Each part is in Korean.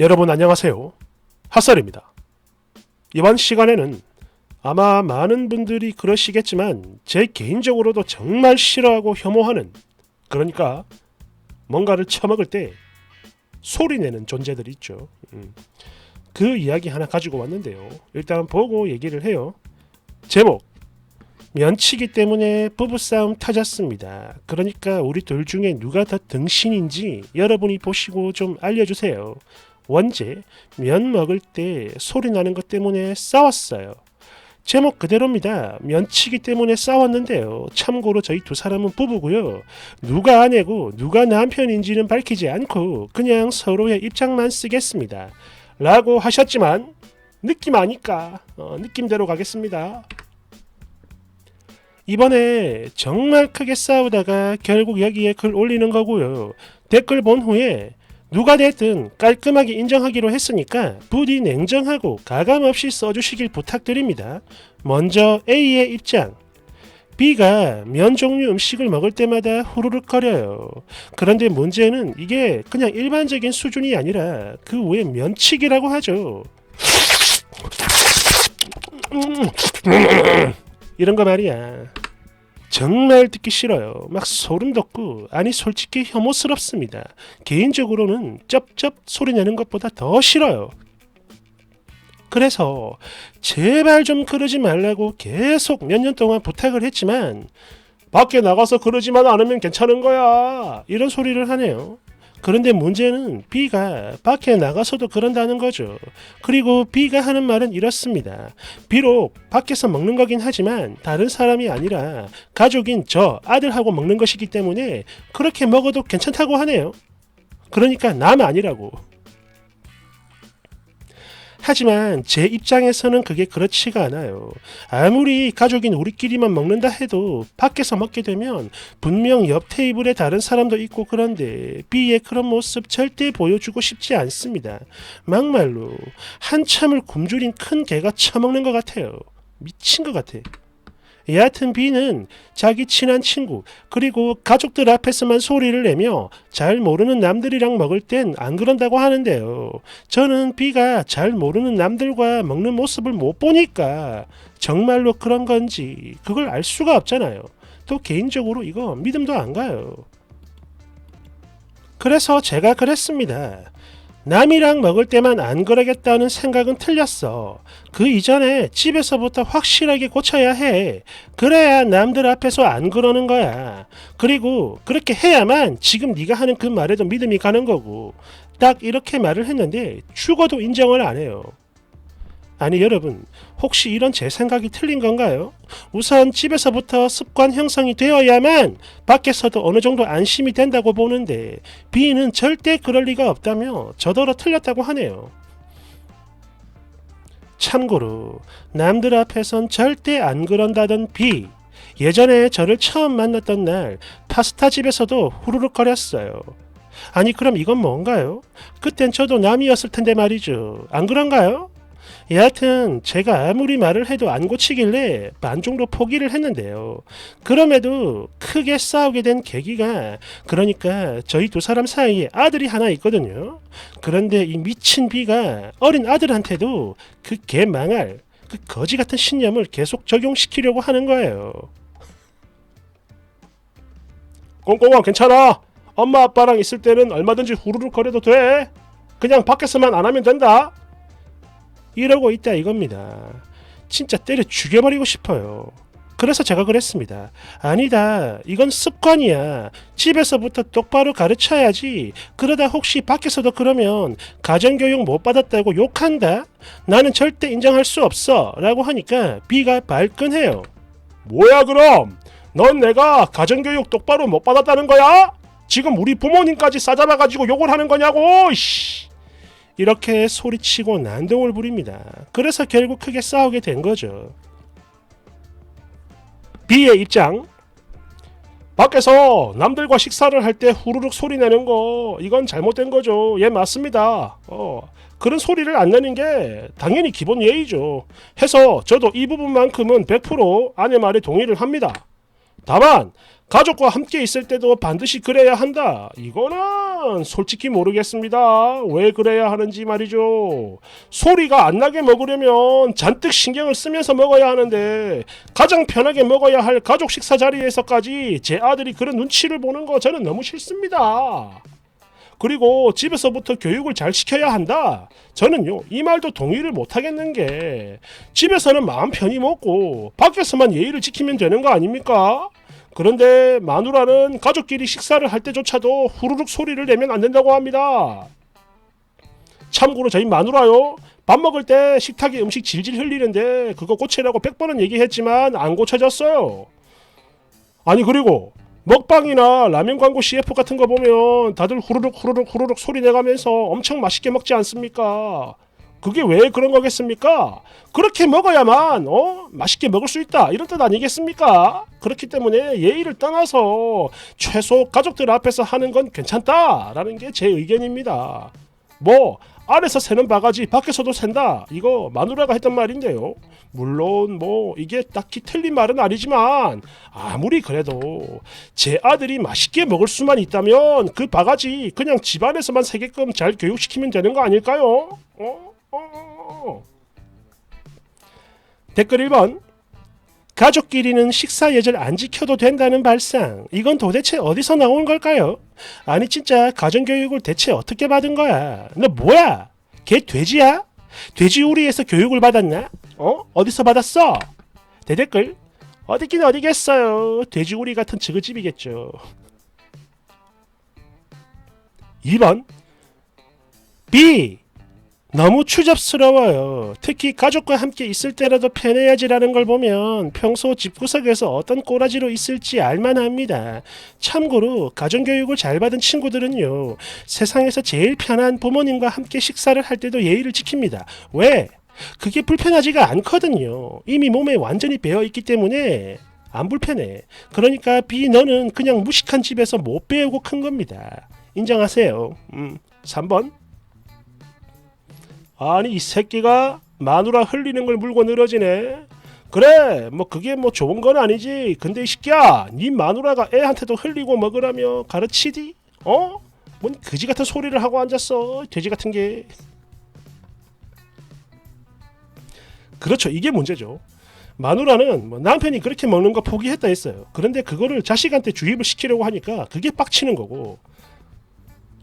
여러분 안녕하세요. 핫설입니다. 이번 시간에는 아마 많은 분들이 그러시겠지만 제 개인적으로도 정말 싫어하고 혐오하는 그러니까 뭔가를 처먹을 때 소리 내는 존재들이 있죠. 음. 그 이야기 하나 가지고 왔는데요. 일단 보고 얘기를 해요. 제목 면치기 때문에 부부싸움 터졌습니다. 그러니까 우리 둘 중에 누가 더 등신인지 여러분이 보시고 좀 알려주세요. 원제 면 먹을 때 소리 나는 것 때문에 싸웠어요. 제목 그대로입니다. 면치기 때문에 싸웠는데요. 참고로 저희 두 사람은 부부고요. 누가 아내고 누가 남편인지는 밝히지 않고 그냥 서로의 입장만 쓰겠습니다. 라고 하셨지만 느낌 아니까 어, 느낌대로 가겠습니다. 이번에 정말 크게 싸우다가 결국 여기에 글 올리는 거고요. 댓글 본 후에 누가 됐든 깔끔하게 인정하기로 했으니까 부디 냉정하고 가감없이 써주시길 부탁드립니다. 먼저 A의 입장. B가 면 종류 음식을 먹을 때마다 후루룩거려요. 그런데 문제는 이게 그냥 일반적인 수준이 아니라 그 외에 면치기라고 하죠. 이런 거 말이야. 정말 듣기 싫어요. 막 소름 돋고 아니 솔직히 혐오스럽습니다. 개인적으로는 쩝쩝 소리 내는 것보다 더 싫어요. 그래서 제발 좀 그러지 말라고 계속 몇 년 동안 부탁을 했지만 밖에 나가서 그러지만 않으면 괜찮은 거야. 이런 소리를 하네요. 그런데 문제는 B가 밖에 나가서도 그런다는 거죠. 그리고 B가 하는 말은 이렇습니다. 비록 밖에서 먹는 거긴 하지만 다른 사람이 아니라 가족인 저 아들하고 먹는 것이기 때문에 그렇게 먹어도 괜찮다고 하네요. 그러니까 남 아니라고. 하지만 제 입장에서는 그게 그렇지가 않아요. 아무리 가족인 우리끼리만 먹는다 해도 밖에서 먹게 되면 분명 옆 테이블에 다른 사람도 있고 그런데 B의 그런 모습 절대 보여주고 싶지 않습니다. 막말로 한참을 굶주린 큰 개가 처먹는 것 같아요. 미친 것 같아. 여하튼 B는 자기 친한 친구 그리고 가족들 앞에서만 소리를 내며 잘 모르는 남들이랑 먹을 땐 안 그런다고 하는데요. 저는 B가 잘 모르는 남들과 먹는 모습을 못 보니까 정말로 그런 건지 그걸 알 수가 없잖아요. 또 개인적으로 이거 믿음도 안 가요. 그래서 제가 그랬습니다. 남이랑 먹을 때만 안 그러겠다는 생각은 틀렸어. 그 이전에 집에서부터 확실하게 고쳐야 해. 그래야 남들 앞에서 안 그러는 거야. 그리고 그렇게 해야만 지금 네가 하는 그 말에도 믿음이 가는 거고. 딱 이렇게 말을 했는데 죽어도 인정을 안 해요. 아니 여러분 혹시 이런 제 생각이 틀린 건가요? 우선 집에서부터 습관 형성이 되어야만 밖에서도 어느 정도 안심이 된다고 보는데 B는 절대 그럴 리가 없다며 저더러 틀렸다고 하네요. 참고로 남들 앞에선 절대 안 그런다던 B 예전에 저를 처음 만났던 날 파스타 집에서도 후루룩거렸어요. 아니 그럼 이건 뭔가요? 그땐 저도 남이었을 텐데 말이죠. 안 그런가요? 여하튼 제가 아무리 말을 해도 안 고치길래 반 정도 포기를 했는데요. 그럼에도 크게 싸우게 된 계기가 그러니까 저희 두 사람 사이에 아들이 하나 있거든요. 그런데 이 미친 비가 어린 아들한테도 그 개망할 그 거지 같은 신념을 계속 적용시키려고 하는 거예요. 꽁꽁아 괜찮아. 엄마 아빠랑 있을 때는 얼마든지 후루룩 거려도 돼. 그냥 밖에서만 안 하면 된다. 이러고 있다 이겁니다. 진짜 때려 죽여버리고 싶어요. 그래서 제가 그랬습니다. 아니다. 이건 습관이야. 집에서부터 똑바로 가르쳐야지. 그러다 혹시 밖에서도 그러면 가정교육 못 받았다고 욕한다? 나는 절대 인정할 수 없어. 라고 하니까 B가 발끈해요. 뭐야 그럼? 넌 내가 가정교육 똑바로 못 받았다는 거야? 지금 우리 부모님까지 싸잡아가지고 욕을 하는 거냐고? 씨. 이렇게 소리치고 난동을 부립니다. 그래서 결국 크게 싸우게 된 거죠. B의 입장. 밖에서 남들과 식사를 할 때 후루룩 소리 내는 거 이건 잘못된 거죠. 예 맞습니다. 어 그런 소리를 안 내는 게 당연히 기본 예의죠. 해서 저도 이 부분만큼은 100% 아내 말에 동의를 합니다. 다만 가족과 함께 있을 때도 반드시 그래야 한다. 이거는 솔직히 모르겠습니다. 왜 그래야 하는지 말이죠. 소리가 안 나게 먹으려면 잔뜩 신경을 쓰면서 먹어야 하는데 가장 편하게 먹어야 할 가족 식사 자리에서까지 제 아들이 그런 눈치를 보는 거 저는 너무 싫습니다. 그리고 집에서부터 교육을 잘 시켜야 한다. 저는요 이 말도 동의를 못 하겠는 게 집에서는 마음 편히 먹고 밖에서만 예의를 지키면 되는 거 아닙니까? 그런데 마누라는 가족끼리 식사를 할 때조차도 후루룩 소리를 내면 안 된다고 합니다. 참고로 저희 마누라요 밥 먹을 때 식탁에 음식 질질 흘리는데 그거 고치라고 100번은 얘기했지만 안 고쳐졌어요. 아니 그리고 먹방이나 라면 광고 CF 같은 거 보면 다들 후루룩 후루룩 후루룩 소리 내가면서 엄청 맛있게 먹지 않습니까? 그게 왜 그런 거겠습니까? 그렇게 먹어야만 어 맛있게 먹을 수 있다 이런 뜻 아니겠습니까? 그렇기 때문에 예의를 떠나서 최소 가족들 앞에서 하는 건 괜찮다라는 게 제 의견입니다. 뭐 안에서 새는 바가지 밖에서도 샌다 이거 마누라가 했던 말인데요. 물론 뭐 이게 딱히 틀린 말은 아니지만 아무리 그래도 제 아들이 맛있게 먹을 수만 있다면 그 바가지 그냥 집안에서만 새게끔 잘 교육시키면 되는 거 아닐까요? 어? 어. 댓글 1번 가족끼리는 식사 예절 안 지켜도 된다는 발상 이건 도대체 어디서 나온 걸까요? 아니 진짜 가정교육을 대체 어떻게 받은 거야? 너 뭐야? 걔 돼지야? 돼지우리에서 교육을 받았나? 어? 어디서 받았어? 대댓글 어디긴 어디겠어요 돼지우리 같은 지그집이겠죠 2번 B 너무 추잡스러워요. 특히 가족과 함께 있을 때라도 편해야지라는 걸 보면 평소 집구석에서 어떤 꼬라지로 있을지 알만합니다. 참고로 가정교육을 잘 받은 친구들은요. 세상에서 제일 편한 부모님과 함께 식사를 할 때도 예의를 지킵니다. 왜? 그게 불편하지가 않거든요. 이미 몸에 완전히 배어 있기 때문에 안 불편해. 그러니까 B 너는 그냥 무식한 집에서 못 배우고 큰 겁니다. 인정하세요. 음, 3번. 아니 이 새끼가 마누라 흘리는 걸 물고 늘어지네. 그래 뭐 그게 뭐 좋은 건 아니지. 근데 이 새끼야 네 마누라가 애한테도 흘리고 먹으라며 가르치디? 어? 뭔 그지 같은 소리를 하고 앉았어. 돼지 같은 게. 그렇죠. 이게 문제죠. 마누라는 뭐 남편이 그렇게 먹는 거 포기했다 했어요. 그런데 그거를 자식한테 주입을 시키려고 하니까 그게 빡치는 거고.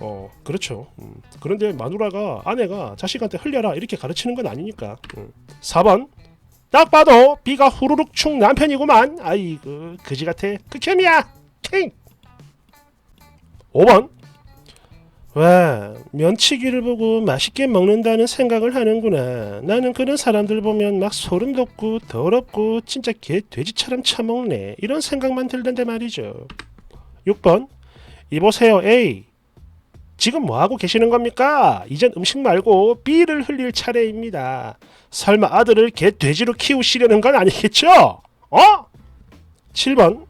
어 그렇죠. 음. 그런데 마누라가 아내가 자식한테 흘려라 이렇게 가르치는 건 아니니까. 음. 4번 딱 봐도 비가 후루룩 충 남편이구만. 아이고 그지 같아. 극혐이야. 킹. 5번 와 면치기를 보고 맛있게 먹는다는 생각을 하는구나. 나는 그런 사람들 보면 막 소름 돋고 더럽고 진짜 개 돼지처럼 처먹네. 이런 생각만 들던데 말이죠. 6번 이보세요 A 지금 뭐하고 계시는 겁니까? 이젠 음식 말고 B를 흘릴 차례입니다. 설마 아들을 개 돼지로 키우시려는 건 아니겠죠? 어? 7번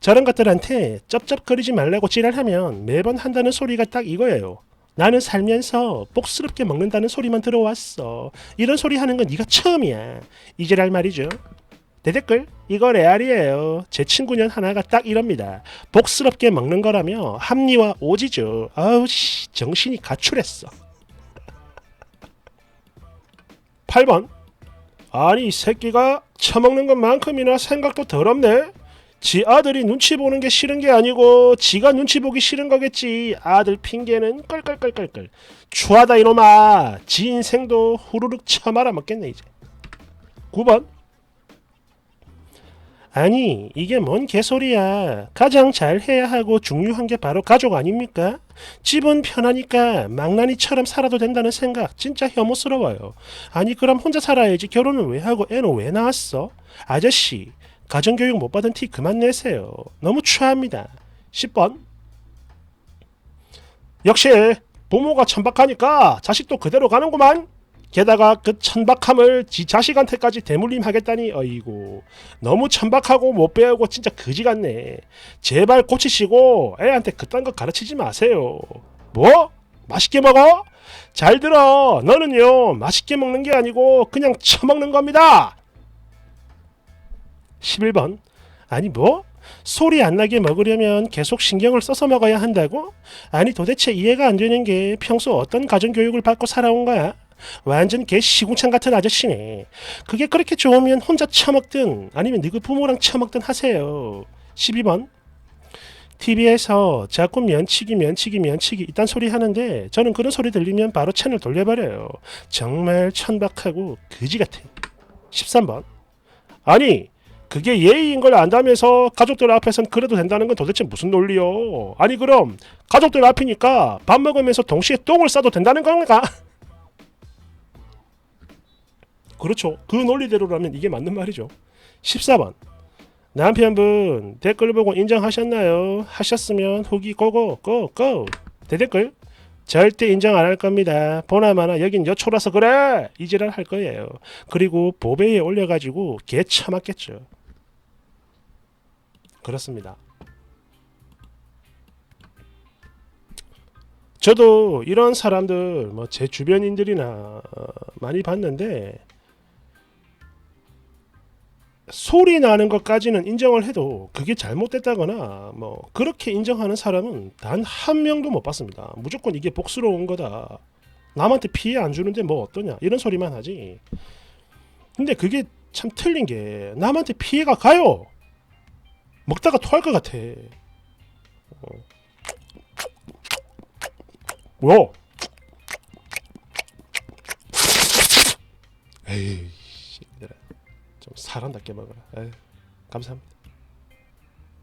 저런 것들한테 쩝쩝거리지 말라고 지랄하면 매번 한다는 소리가 딱 이거예요. 나는 살면서 복스럽게 먹는다는 소리만 들어왔어. 이런 소리 하는 건 네가 처음이야. 이제랄 말이죠. 대댓글 이거 레알이에요. 제 친구년 하나가 딱 이럽니다. 복스럽게 먹는 거라며 합리화 오지죠. 아우 씨 정신이 가출했어. 8번 아니 이 새끼가 처먹는 것만큼이나 생각도 더럽네. 지 아들이 눈치 보는 게 싫은 게 아니고 지가 눈치 보기 싫은 거겠지. 아들 핑계는 껄껄껄껄껄. 추하다 이놈아. 지 인생도 후루룩 쳐말아 먹겠네 이제. 9번 아니 이게 뭔 개소리야. 가장 잘해야 하고 중요한 게 바로 가족 아닙니까? 집은 편하니까 망나니처럼 살아도 된다는 생각 진짜 혐오스러워요. 아니 그럼 혼자 살아야지 결혼을 왜 하고 애는 왜 낳았어? 아저씨 가정교육 못 받은 티 그만 내세요. 너무 추합니다. 10번. 역시 부모가 천박하니까 자식도 그대로 가는구만 게다가 그 천박함을 지 자식한테까지 대물림하겠다니 어이구 너무 천박하고 못 배우고 진짜 그지 같네 제발 고치시고 애한테 그딴 거 가르치지 마세요 뭐? 맛있게 먹어? 잘 들어 너는요 맛있게 먹는 게 아니고 그냥 처먹는 겁니다 11번 아니 뭐? 소리 안 나게 먹으려면 계속 신경을 써서 먹어야 한다고? 아니 도대체 이해가 안 되는 게 평소 어떤 가정교육을 받고 살아온 거야? 완전 개 시궁창 같은 아저씨네. 그게 그렇게 좋으면 혼자 처먹든 아니면 너그 부모랑 처먹든 하세요. 12번. TV에서 자꾸 면치기 면치기 면치기 이딴 소리 하는데 저는 그런 소리 들리면 바로 채널 돌려버려요. 정말 천박하고 그지 같아. 13번. 아니 그게 예의인 걸 안다면서 가족들 앞에선 그래도 된다는 건 도대체 무슨 논리요? 아니 그럼 가족들 앞이니까 밥 먹으면서 동시에 똥을 싸도 된다는 건가? 그렇죠. 그 논리대로라면 이게 맞는 말이죠. 14번. 남편분 댓글 보고 인정하셨나요? 하셨으면 후기 고고 고고 대댓글 절대 인정 안 할 겁니다. 보나마나 여긴 여초라서 그래 이지랄 할 거예요. 그리고 보배에 올려가지고 개 처맞겠죠. 그렇습니다. 저도 이런 사람들 뭐 제 주변인들이나 어, 많이 봤는데 소리 나는 것까지는 인정을 해도 그게 잘못됐다거나 뭐 그렇게 인정하는 사람은 단 한 명도 못 봤습니다. 무조건 이게 복스러운 거다. 남한테 피해 안 주는데 뭐 어떠냐 이런 소리만 하지. 근데 그게 참 틀린 게 남한테 피해가 가요. 먹다가 토할 것 같아. 어. 뭐야? 에이. 좀 사람 답게 먹어라. 에이, 감사합니다.